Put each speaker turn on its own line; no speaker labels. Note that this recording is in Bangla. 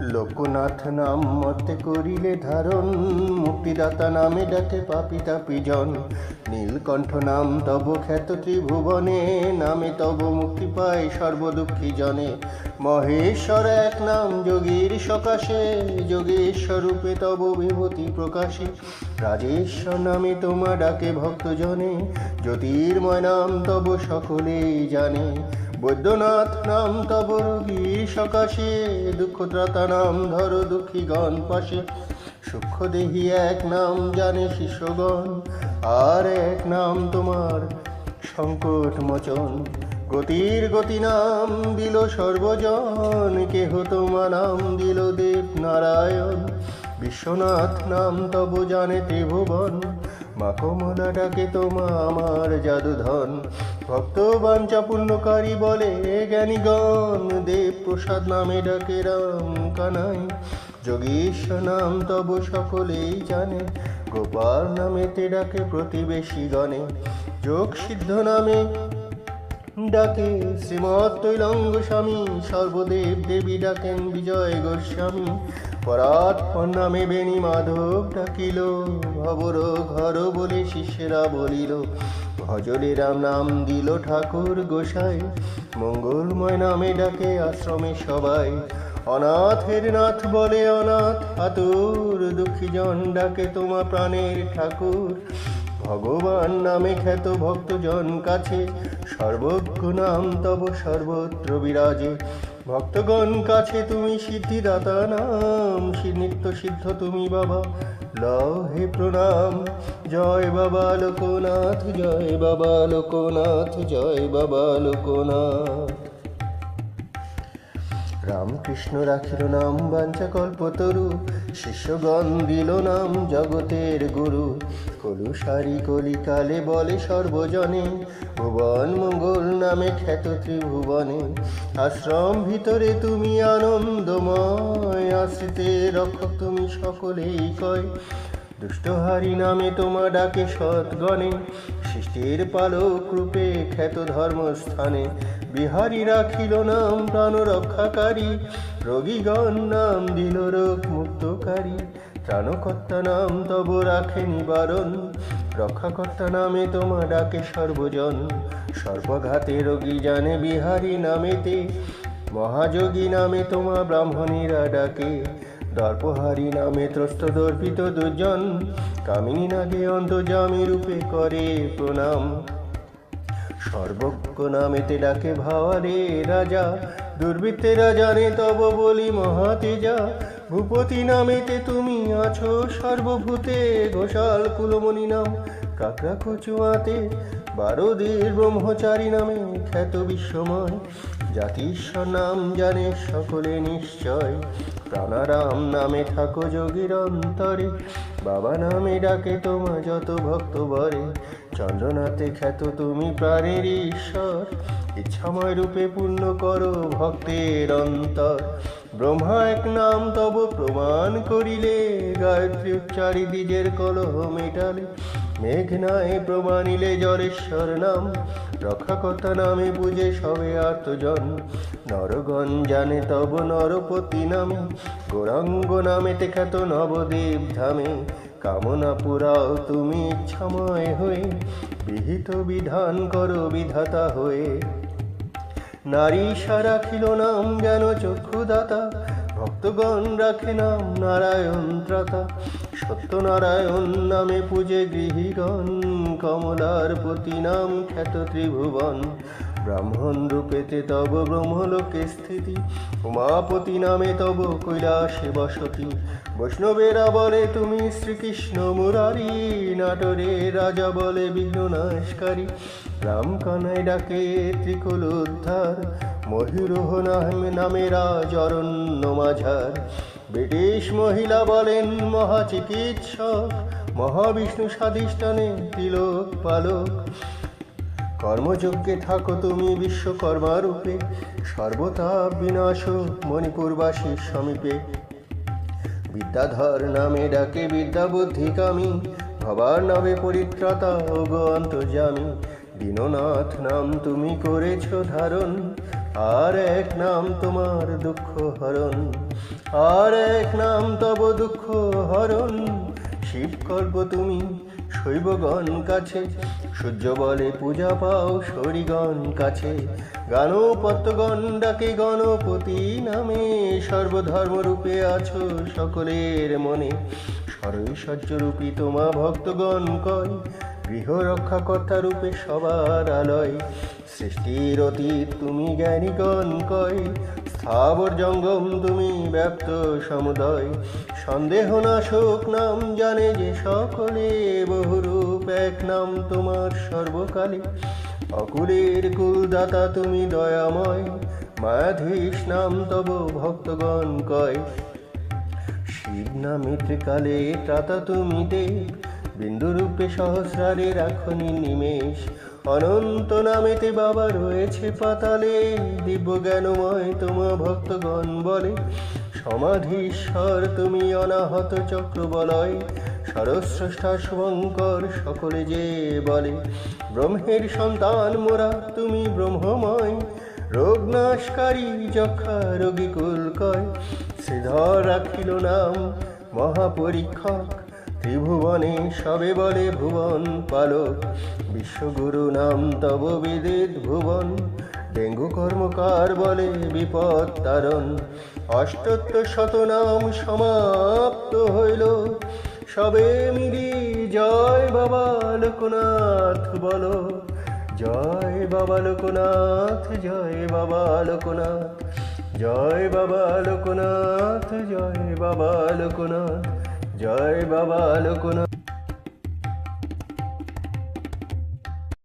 লোকনাথ নাম মতে করিলে ধারণ, মুক্তিদাতা নামে ডাকে পাপি তাপি জন। নীলকণ্ঠ নাম তব খ্যাত ত্রিভুবনে, নামে তব মুক্তি পায় সর্বদুঃখী জনে। মহেশ্বর এক নাম যোগীর সকাশে যোগেশ্বর রূপে তব বিভূতি প্রকাশে। রাজেশ্বর নামে তোমা ডাকে ভক্তজনে, জ্যোতির্ময় নাম তব সকলেই জানে। বৈদ্যনাথ নাম তব সকাশে দুঃখ ত্রাতা নাম ধর দুঃখীগণ পাশে। সূক্ষ্ম দেহি এক নাম জানে শিষ্যগণ, আর এক নাম তোমার সংকট মোচন। গতির গতি নাম দিল সর্বজন, কেহ তোমা নাম দিল দেব নারায়ণ। বিশ্বনাথ নাম তব জানে ত্রিভুবন মা কমলা ডাকে তোমা আমার জাদুধন। ভক্ত বাঞ্চা বলে জ্ঞানীগণ দেব প্রসাদ নামে ডাকে রাম কানাই যোগীশ্বর নাম তব সকলেই জানে, গোপাল নামেতে ডাকে প্রতিবেশী গণে যোগ সিদ্ধ নামে ডাকে শ্রীমৎ তৈলঙ্গ স্বামী, সর্বদেব দেবী ডাকেন বিজয় গোস্বামী। পরাৎ নামে বেণী মাধব ডাকিল, ভবর ঘর বলে শিষ্যেরা বলিল ভজলে রাম নাম দিল ঠাকুর গোসাই, মঙ্গলময় নামে ডাকে আশ্রমে সবাই। অনাথের নাথ বলে অনাথ হাতুর দুঃখী জন ডাকে তোমা প্রাণের ঠাকুর। ভগবান নামে খ্যাত ভক্তজন কাছে সর্বজ্ঞ নাম তব সর্বত্র বিরাজে। ভক্তগণ কাছে তুমি সিদ্ধিদাতা নাম সি- নিত্য সিদ্ধ তুমি বাবা। লও হে প্রণাম, জয় বাবা লোকনাথ, জয় বাবা লোকনাথ, জয় বাবা লোকনাথ। রামকৃষ্ণ রাখিল নাম বাঞ্ছা কল্পতরু, শিষ্যগণ দিল নাম জগতের গুরু। কলুসারি কলিকালে বলে সর্বজনে, ভুবন মঙ্গল নামে খ্যাত ত্রিভুবনে আশ্রম ভিতরে তুমি আনন্দময়, আশ্রিতে রক্ষক তুমি সকলেই কয়। দুষ্টহারি নামে তোমা ডাকে সৎগণে সৃষ্টির পালক রূপে খ্যাত ধর্মস্থানে। বিহারী রাখিল নাম প্রাণ রক্ষাকারী রোগীগণ নাম দিল রোগ মুক্তকারী ত্রাণকর্তা নাম তব রাখে নিবারণ রক্ষাকর্তা নামে তোমা ডাকে সর্বজন। সর্বঘাতে রোগী জানে বিহারী নামেতে। মহাযোগী নামে তোমা ব্রাহ্মণীরা ডাকে। দর্পহারি নামে ত্রস্ত দর্পিত দুজন। কামিনী নাগে অন্তর্জামী রূপে করে প্রণাম। সর্বজ্ঞ নামেতে ডাকে ভাওয়ারে রাজা। দুর্বৃত্তেরা জানে তব বলি মহাতেজা। ভূপতি নামেতে তুমি আছো সর্বভূতে ঘোষাল কুলমণি নাম কাকরা কচুয়াতে, বারোদের ব্রহ্মচারী নামে খ্যাত বিশ্বময়। জাতিশ্বর নাম জানে সকলে নিশ্চয়। প্রাণারাম নামে থাকো যোগীর অন্তরে বাবা নামে ডাকে তোমা যত ভক্ত বরে। চন্দ্রনাথে খ্যাত তুমি প্রাণের ঈশ্বর, ইচ্ছাময় রূপে পূর্ণ করো ভক্তের অন্তর। ব্রহ্মা এক নাম তব প্রমাণ করিলে, গায়ত্রী উচ্চারি দ্বিজের কলহ মেটালে। মেঘনায় প্রমাণিলে জলেশ্বর নাম, রক্ষাকর্তা নামে বুঝে সবে আর্তজন। নরগণ জানে তব নরপতি নামে, গৌরাঙ্গ নামেতে খ্যাত নবদেব ধামে। কামনা পুরাও তুমি ইচ্ছাময় হয়ে, বিহিত বিধান করো বিধাতা হয়ে। নারী রাখিল নাম যেন চক্ষুদাতা ভক্তগণ রাখে নাম নারায়ণ ত্রাতা সত্যনারায়ণ নামে পূজে গৃহীগণ, কমলার পতি নাম খ্যাত ত্রিভুবন। ব্রাহ্মণ রূপেতে তব ব্রহ্মলোকে স্থিতি, উমাপতি নামে তব কৈলাসে বসতি। বৈষ্ণবেরা বলে, তুমি শ্রীকৃষ্ণ মুরারি, নাটরে রাজা বলে বিঘ্ননাশকারী রাম কানাই ডাকে ত্রিকুল উদ্ধার মহিরোহ নামে নামে রাজ অরণ্য মাঝার। ব্রিটিশ মহিলা বলেন, মহাচিকিৎসক, মহাবিষ্ণু স্বাধিষ্ঠানে তিলক পালক। কর্মযজ্ঞে থাকো তুমি বিশ্বকর্মা রূপে সর্বতাপ বিনাশ মণিপুরবাসীর সমীপে। বিদ্যাধর নামে ডাকে বিদ্যা বুদ্ধি কামি ভবার নামে পরিত্রাতা ও গো অন্তর্যামী দীননাথ নাম তুমি করেছ ধারণ আর এক নাম তোমার দুঃখ হরণ, আর এক নাম তব দুঃখ হরণ। শিব কল্প তুমি, শৈবগণ কাছে, সূর্য বলে পূজা পাও শরিগণ কাছে। গানপত্যগণ ডাকে গণপতি নামে সর্বধর্ম রূপে আছো সকলের মনে। সরৈশ্বর্য রূপী তোমা ভক্তগণ কয় গৃহ রক্ষাকর্তা রূপে সবার আলয়, সৃষ্টির অতীত তুমি জ্ঞানীগণ কয়, স্থাবর জঙ্গম তুমি ব্যপ্ত সমুদয়, সন্দেহ নাশক নাম জানে যে সকলে বহুরূপ, এক নাম তোমার সর্বকালে। অকুলের কুলদাতা তুমি দয়াময়, মায়াধীশ নাম তব ভক্তগণ কয়। শিব নামে ত্রিকালে ত্রাতা তুমি দেব বিন্দুরূপে সহস্রারে রাখনি নিমেষ। অনন্ত নামেতে বাবা রয়েছে পাতালে দিব্য জ্ঞানময় তোমা ভক্তগণ বলে। সমাধীশ্বর তুমি অনাহত চক্র বলয় সরস্রষ্টা শুভঙ্কর সকলে যে বলে। ব্রহ্মের সন্তান মোরা, তুমি ব্রহ্মময় রোগ নাশকারী যক্ষা রোগী কুলকয় শ্রীধর রাখিল নাম মহাপরীক্ষক ত্রিভুবনে সবে বলে ভুবন পালক। বিশ্বগুরু নাম তব বিদিত ভুবন। ডেঙ্গু কর্মকার বলে বিপদ তারণ। অষ্টত্ব শতনাম সমাপ্ত হইল। সবে মিলি জয় বাবা লোকনাথ বলো। জয় বাবা লোকনাথ, জয় বাবা লোকনাথ। জয় বাবা লোকনাথ, জয় বাবা লোকনাথ। জয় বাবা লোকনাথ।